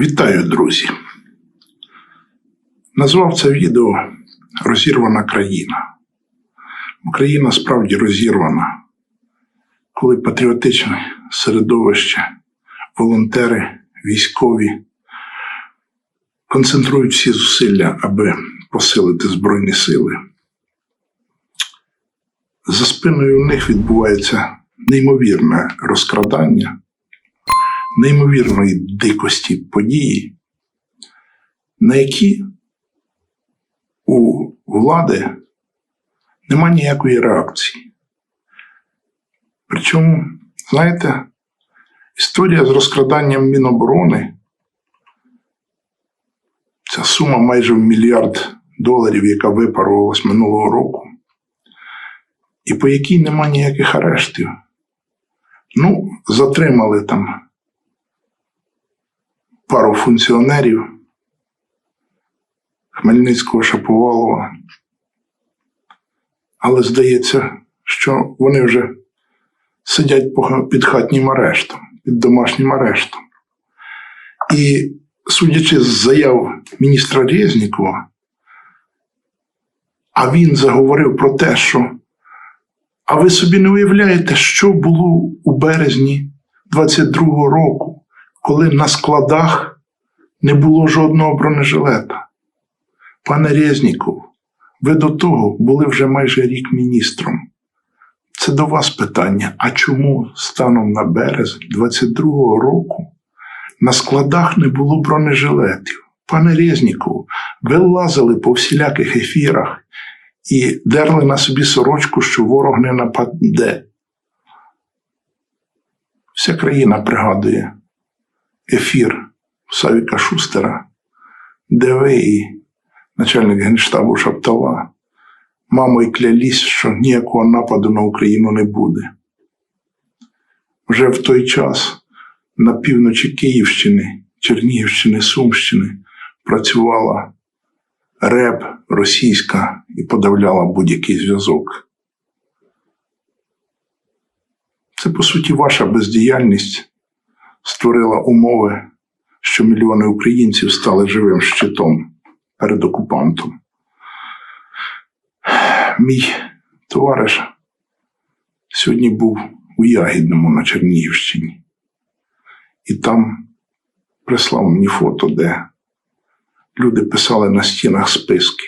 Вітаю, друзі! Назвав це відео Розірвана країна. Україна справді розірвана, коли патріотичне середовище, волонтери, військові концентрують всі зусилля, аби посилити Збройні сили. За спиною у них відбувається неймовірне розкрадання неймовірної дикості події, на які у влади нема ніякої реакції. Причому, знаєте, історія з розкраданням Міноборони, ця сума майже в мільярд доларів, яка випарувалась минулого року, і по якій нема ніяких арештів. Ну, затримали там пару функціонерів Хмельницького Шаповалова. Але здається, що вони вже сидять під хатнім арештом, під домашнім арештом. І судячи з заяв міністра Резнікова, а він заговорив про те, що а ви собі не уявляєте, що було у березні 22-го року, коли на складах не було жодного бронежилета. Пане Резніков, ви до того були вже майже рік міністром. Це до вас питання. А чому станом на березень 22-го року на складах не було бронежилетів? Пане Резніков, ви лазили по всіляких ефірах і дерли на собі сорочку, що ворог не нападе. Вся країна пригадує ефір Савіка Шустера, де ви начальник генштабу Шаптала, мамо й клялись, що ніякого нападу на Україну не буде. Вже в той час на півночі Київщини, Чернігівщини, Сумщини працювала РЕБ російська і подавляла будь-який зв'язок. Це, по суті, ваша бездіяльність створила умови, що мільйони українців стали живим щитом перед окупантом. Мій товариш сьогодні був у Ягідному на Чернігівщині, і там прислав мені фото, де люди писали на стінах списки,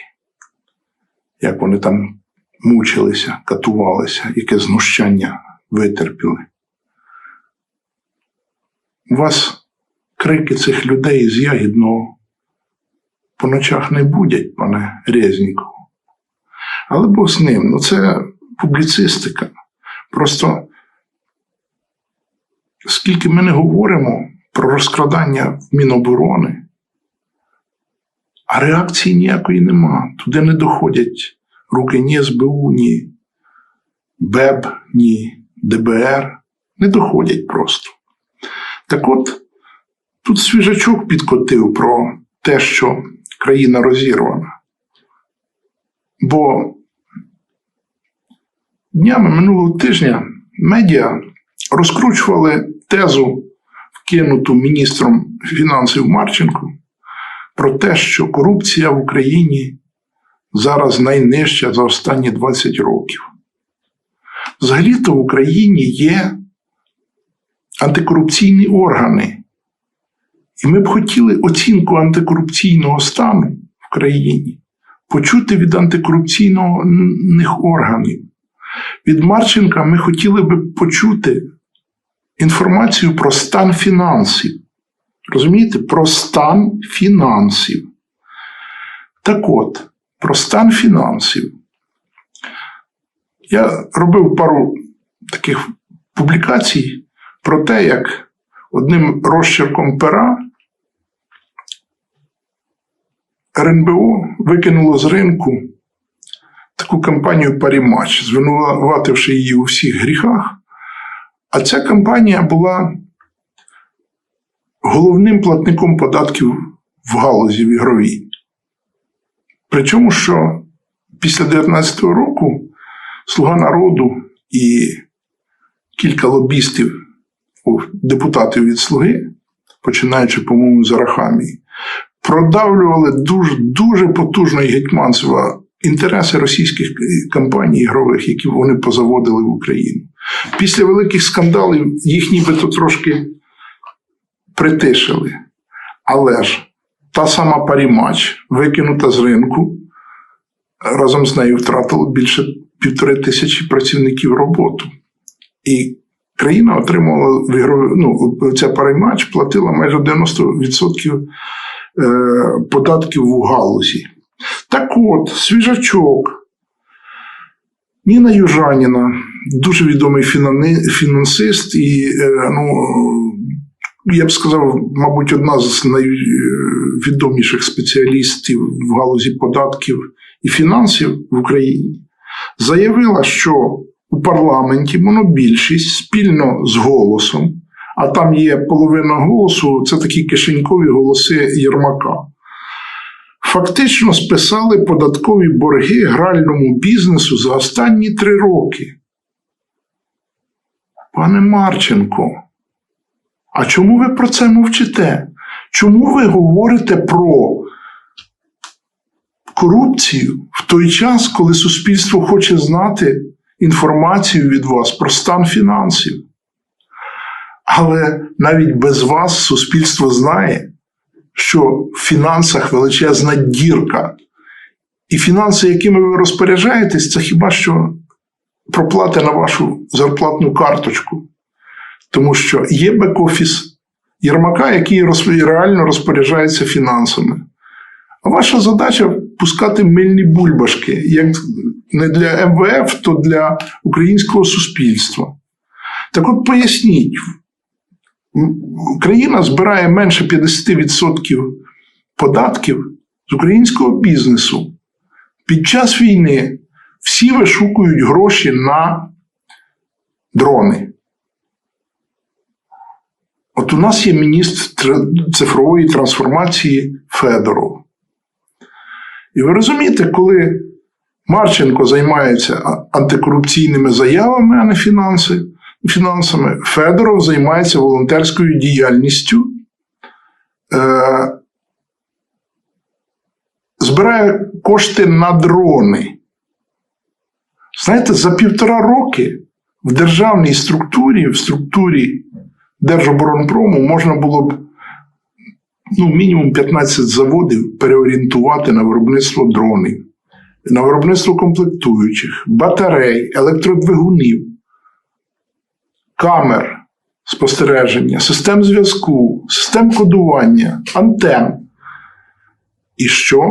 як вони там мучилися, катувалися, яке знущання витерпіли. У вас крики цих людей з ягідного по ночах не будять, пане Резніков. Але Бог з ним, ну це публіцистика. Просто скільки ми не говоримо про розкрадання в Міноборони, а реакції ніякої нема. Туди не доходять руки ні СБУ, ні БЕБ, ні ДБР. Не доходять просто. Так от, тут свіжачок підкотив про те, що країна розірвана. Бо днями минулого тижня медіа розкручували тезу, вкинуту міністром фінансів Марченко, про те, що корупція в Україні зараз найнижча за останні 20 років. Взагалі-то в Україні є антикорупційні органи. І ми б хотіли оцінку антикорупційного стану в країні почути від антикорупційних органів. Від Марченка ми хотіли би почути інформацію про стан фінансів. Розумієте, про стан фінансів. Так от, про стан фінансів. Я робив пару таких публікацій про те, як одним розчерком пера РНБО викинуло з ринку таку кампанію Парімач, звинувативши її у всіх гріхах. А ця кампанія була головним платником податків в галузі в ігровій. Причому, що після 2019 року Слуга народу і кілька лобістів, депутатів від Слуги починаючи, по-моєму, з Арахамії, продавлювали дуже, дуже потужно і Гетьманцева інтереси російських компаній ігрових, які вони позаводили в Україну. Після великих скандалів їх нібито трошки притишили. Але ж та сама Парімач, викинута з ринку, разом з нею втратила більше півтори тисячі працівників роботу. І країна ігрові, ну, ця Парімач платила майже 90% е, податків в галузі. Так от, свіжачок, Ніна Южаніна, дуже відомий фінансист і, е, ну, я б сказав, мабуть, одна з найвідоміших спеціалістів в галузі податків і фінансів в Україні, заявила, що у парламенті монобільшість спільно з голосом, а там є половина голосу, це такі кишенькові голоси Єрмака. Фактично списали податкові борги гральному бізнесу за останні три роки. Пане Марченко, а чому ви про це мовчите? Чому ви говорите про корупцію в той час, коли суспільство хоче знати інформацію від вас про стан фінансів? Але навіть без вас суспільство знає, що в фінансах величезна дірка. І фінанси, якими ви розпоряджаєтесь, це хіба що проплати на вашу зарплатну карточку. Тому що є бек-офіс Єрмака, який реально розпоряджається фінансами. Ваша задача пускати мильні бульбашки, як не для МВФ, то для українського суспільства. Так от поясніть, країна збирає менше 50% податків з українського бізнесу. Під час війни всі вишукують гроші на дрони. От у нас є міністр цифрової трансформації Федоров. І ви розумієте, коли Марченко займається антикорупційними заявами, а не фінанси, фінансами, Федоров займається волонтерською діяльністю, е, збирає кошти на дрони. Знаєте, за півтора роки в державній структурі, в структурі Держоборонпрому можна було б ну, мінімум 15 заводів переорієнтувати на виробництво дронів, на виробництво комплектуючих, батарей, електродвигунів, камер спостереження, систем зв'язку, систем кодування, антен. І що?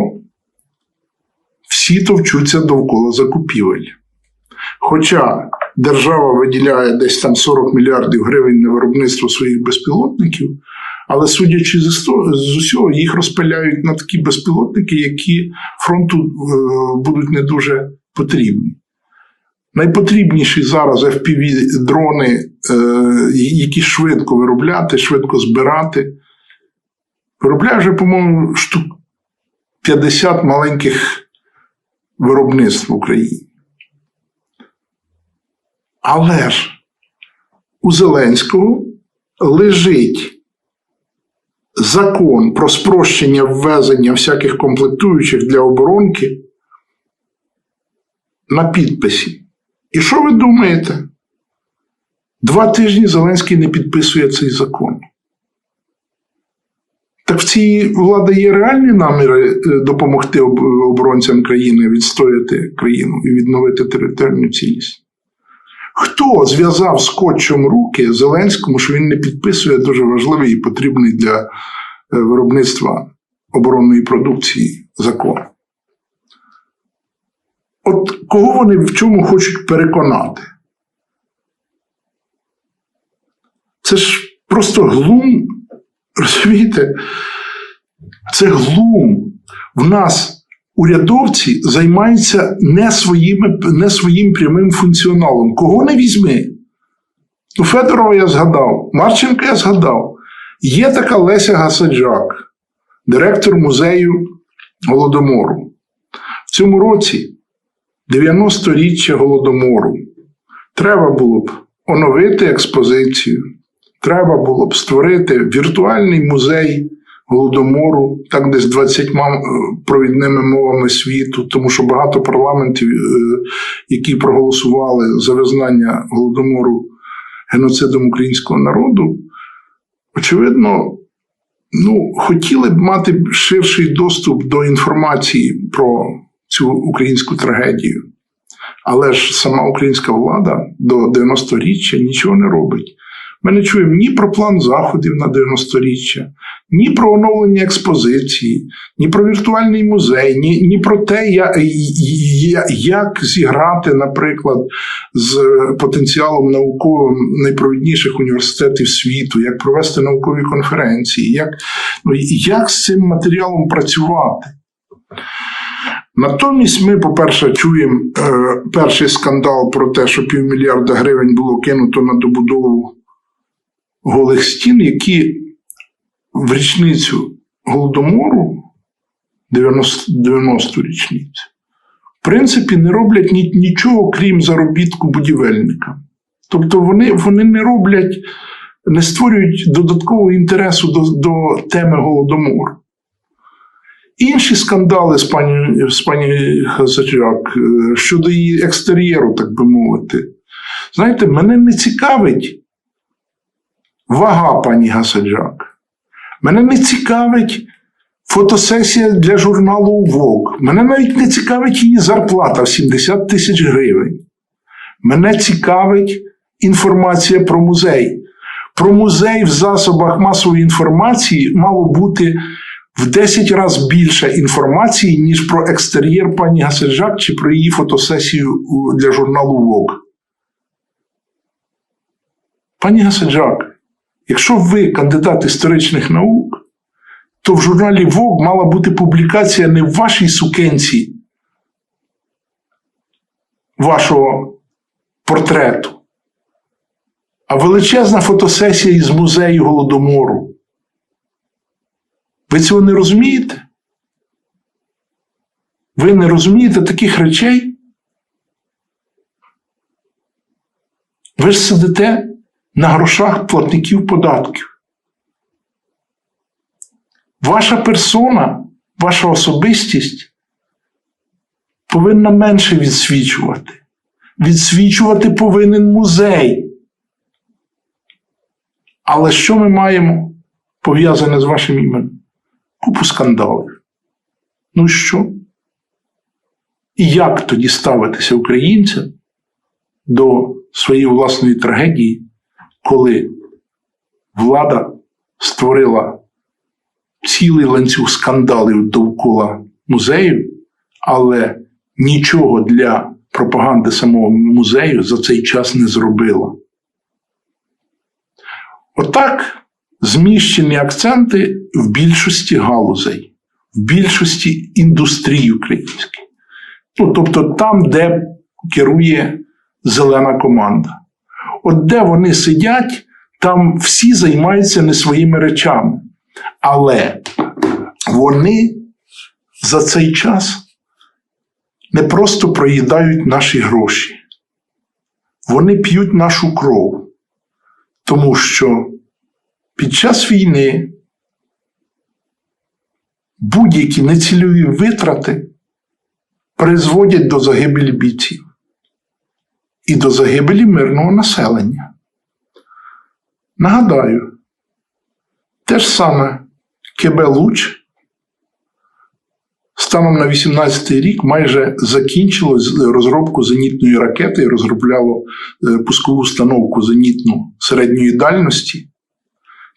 Всі товчуться довкола закупівель. Хоча держава виділяє десь там 40 мільярдів гривень на виробництво своїх безпілотників, але судячи з, істо- з усього, їх розпиляють на такі безпілотники, які фронту е, будуть не дуже потрібні. Найпотрібніші зараз FPV-дрони, е, які швидко виробляти, швидко збирати. Виробляє вже, по-моєму, штук 50 маленьких виробництв в Україні. Але ж у Зеленського лежить закон про спрощення ввезення всяких комплектуючих для оборонки на підписі. І що ви думаєте? Два тижні Зеленський не підписує цей закон. Так в цій влади є реальні наміри е, допомогти оборонцям країни відстояти країну і відновити територіальну цілісність. Хто зв'язав скотчем руки Зеленському, що він не підписує дуже важливий і потрібний для е, виробництва оборонної продукції закон? От кого вони в чому хочуть переконати? Це ж просто глум, розумієте? Це глум. В нас урядовці займаються не, своїми, не своїм прямим функціоналом. Кого не візьми? Ну, Федорова я згадав, Марченка я згадав. Є така Леся Гасаджак, директор музею Голодомору. В цьому році 90-річчя Голодомору. Треба було б оновити експозицію, треба було б створити віртуальний музей голодомору, так десь 20 провідними мовами світу, тому що багато парламентів, е, які проголосували за визнання голодомору геноцидом українського народу, очевидно, ну, хотіли б мати ширший доступ до інформації про цю українську трагедію. Але ж сама українська влада до 90-річчя нічого не робить. Ми не чуємо ні про план заходів на 90-річчя, ні про оновлення експозиції, ні про віртуальний музей, ні, ні про те, як, як зіграти, наприклад, з потенціалом науковим найпровідніших університетів світу, як провести наукові конференції, як, ну, як з цим матеріалом працювати. Натомість ми, по-перше, чуємо е, перший скандал про те, що півмільярда гривень було кинуто на добудову голих стін, які в річницю Голодомору, 90, 90-ту річницю, в принципі, не роблять ні, нічого, крім заробітку будівельника. Тобто вони, вони не роблять, не створюють додаткового інтересу до, до теми Голодомору. Інші скандали з пані, з пані Хасачак е, щодо її екстер'єру, так би мовити. Знаєте, мене не цікавить вага пані Гасаджак. Мене не цікавить фотосесія для журналу Vogue. Мене навіть не цікавить її зарплата в 70 тисяч гривень. Мене цікавить інформація про музей. Про музей в засобах масової інформації мало бути в 10 разів більше інформації, ніж про екстер'єр пані Гасаджак чи про її фотосесію для журналу Vogue. Пані Гасаджак, якщо ви кандидат історичних наук, то в журналі Vogue мала бути публікація не в вашій сукенці вашого портрету, а величезна фотосесія із музею Голодомору. Ви цього не розумієте? Ви не розумієте таких речей? Ви ж сидите на грошах платників податків. Ваша персона, ваша особистість повинна менше відсвічувати. Відсвічувати повинен музей. Але що ми маємо пов'язане з вашим іменем? Купу скандалів. Ну що? І як тоді ставитися українцям до своєї власної трагедії, коли влада створила цілий ланцюг скандалів довкола музею, але нічого для пропаганди самого музею за цей час не зробила? Отак зміщені акценти в більшості галузей, в більшості індустрій українських. Ну, тобто там, де керує зелена команда. От де вони сидять, там всі займаються не своїми речами. Але вони за цей час не просто проїдають наші гроші, вони п'ють нашу кров, тому що під час війни будь-які нецільові витрати призводять до загибелі бійців і до загибелі мирного населення. Нагадаю, те ж саме КБ Луч станом на 18 рік майже закінчило розробку зенітної ракети і розробляло е, пускову установку зенітну середньої дальності.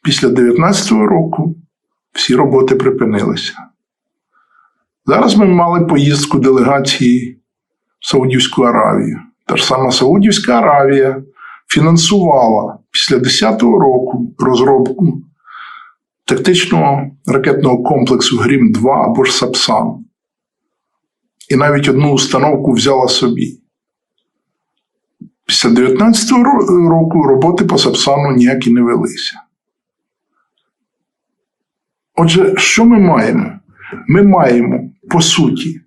Після 2019 року всі роботи припинилися. Зараз ми мали поїздку делегації в Саудівську Аравію. Та ж сама Саудівська Аравія фінансувала після 2010 року розробку тактичного ракетного комплексу Грім-2 або ж Сапсан. І навіть одну установку взяла собі. Після 2019 року роботи по Сапсану ніякі не велися. Отже, що ми маємо? Ми маємо, по суті,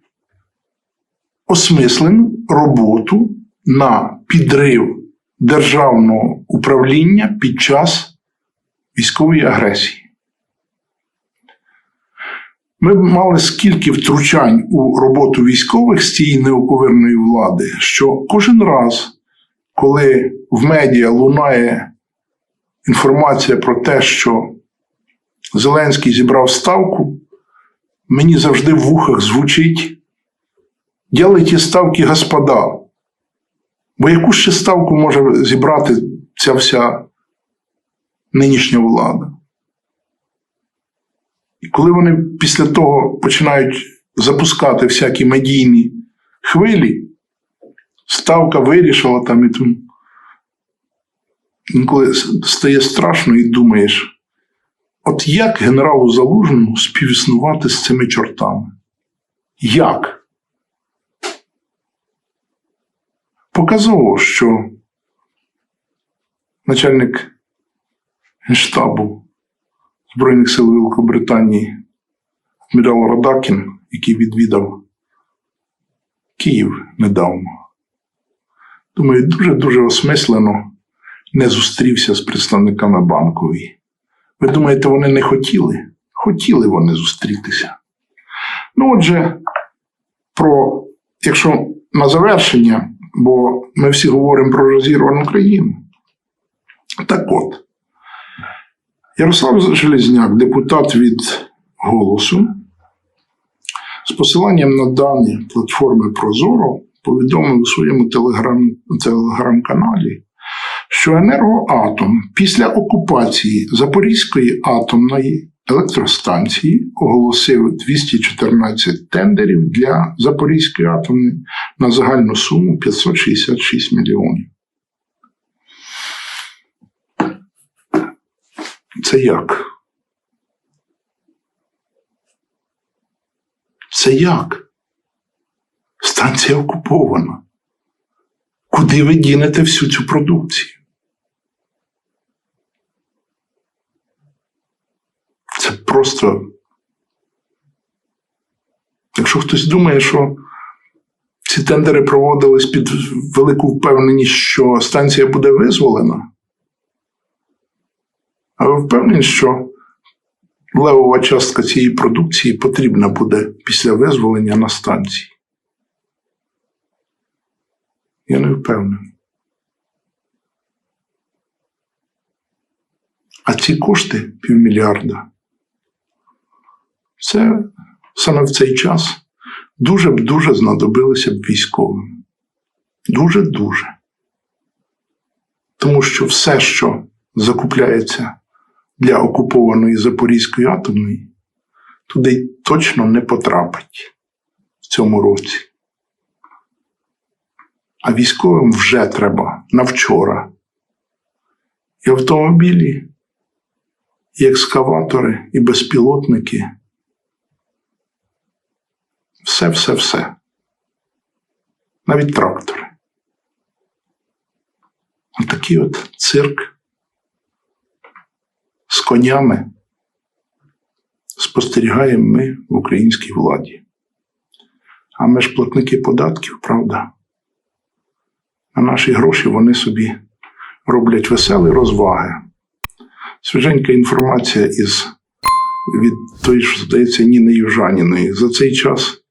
осмислену роботу на підрив державного управління під час військової агресії. Ми мали скільки втручань у роботу військових з цієї неоковирної влади, що кожен раз, коли в медіа лунає інформація про те, що Зеленський зібрав ставку, мені завжди в вухах звучить «Ділайте ставки, господа. Бо яку ще ставку може зібрати ця вся нинішня влада? І коли вони після того починають запускати всякі медійні хвилі, ставка вирішила там і тому. Інколи стає страшно і думаєш, от як генералу Залужному співіснувати з цими чортами? Як? Показово, що начальник генштабу Збройних сил Великобританії адмірал Радакін, який відвідав Київ недавно, думаю, дуже-дуже осмислено не зустрівся з представниками банкової. Ви думаєте, вони не хотіли? Хотіли вони зустрітися. Ну, отже, про, якщо на завершення, бо ми всі говоримо про розірвану країну. Так от, Ярослав Железняк, депутат від Голосу, з посиланням на дані платформи Прозоро повідомив у своєму телеграм, телеграм-каналі, що енергоатом після окупації Запорізької атомної електростанції оголосив 214 тендерів для Запорізької атомної на загальну суму 566 мільйонів. Це як? Це як? Станція окупована. Куди ви дінете всю цю продукцію? Це просто. Якщо хтось думає, що ці тендери проводились під велику впевненість, що станція буде визволена, а ви впевнені, що левова частка цієї продукції потрібна буде після визволення на станції? Я не впевнений. А ці кошти півмільярда. Це саме в цей час дуже б дуже знадобилося б військовим. Дуже-дуже. Тому що все, що закупляється для окупованої Запорізької атомної, туди точно не потрапить в цьому році. А військовим вже треба на вчора. І автомобілі, і екскаватори, і безпілотники. Все, все, все. Навіть трактори. Отакий от цирк з конями спостерігаємо ми в українській владі. А ми ж платники податків, правда? На наші гроші вони собі роблять веселі розваги. Свіженька інформація із від тої, що здається, Ніни Южаніної. За цей час,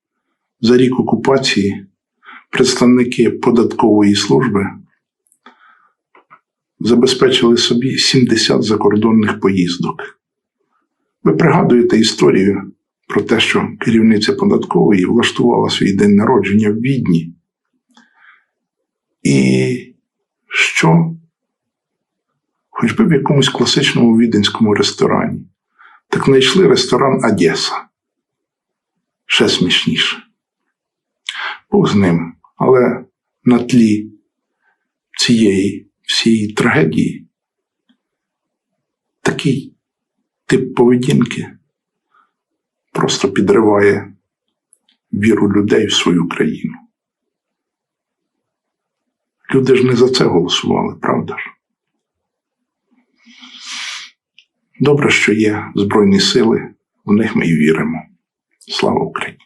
за рік окупації, представники податкової служби забезпечили собі 70 закордонних поїздок. Ви пригадуєте історію про те, що керівниця податкової влаштувала свій день народження в Відні. І що? Хоч би в якомусь класичному віденському ресторані, так знайшли ресторан Одеса. Ще смішніше. Бог з ним, але на тлі цієї всієї трагедії такий тип поведінки просто підриває віру людей в свою країну. Люди ж не за це голосували, правда ж? Добре, що є Збройні сили, в них ми і віримо. Слава Україні!